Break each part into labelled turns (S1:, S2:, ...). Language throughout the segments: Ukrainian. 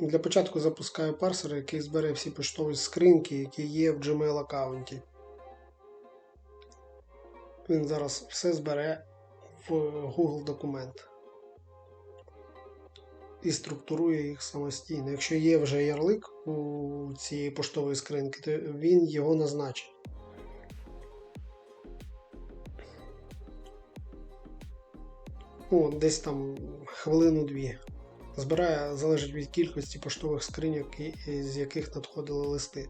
S1: Для початку запускаю парсер, який збере всі поштові скриньки, які є в Gmail аккаунті. Він зараз все збере в Google документ і структурує їх самостійно. Якщо є вже ярлик у цієї поштової скринки, то він його назначить. О, десь там хвилину-дві. Збирає залежить від кількості поштових скриньок, з яких надходили листи.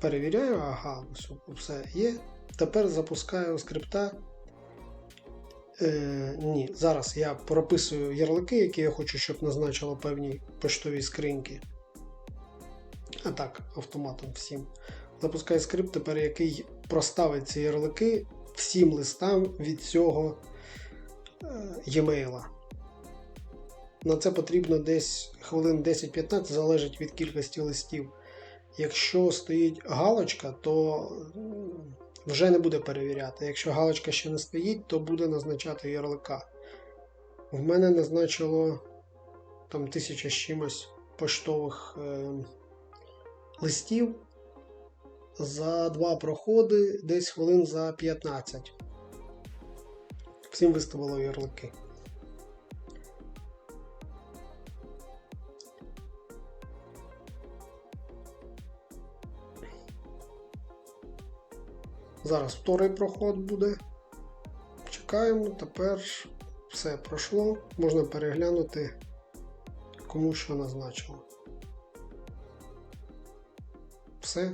S1: Перевіряю, ага, все, є. Тепер запускаю скрипта. Е, ні, зараз я прописую ярлики, які я хочу, щоб назначило певні поштові скриньки. А так, автоматом всім. Запускаю скрипт, тепер який проставить ці ярлики всім листам від цього е, e-mail. На це потрібно десь хвилин 10-15, залежить від кількості листів. Якщо стоїть галочка, то вже не буде перевіряти. Якщо галочка ще не стоїть, то буде назначати ярлика. В мене назначило там тисяча з чимось поштових е, листів за два проходи, десь хвилин за 15. Всім виставило ярлики. Зараз вторий проход буде. Чекаємо, тепер все пройшло. Можна переглянути, кому що назначило. Все,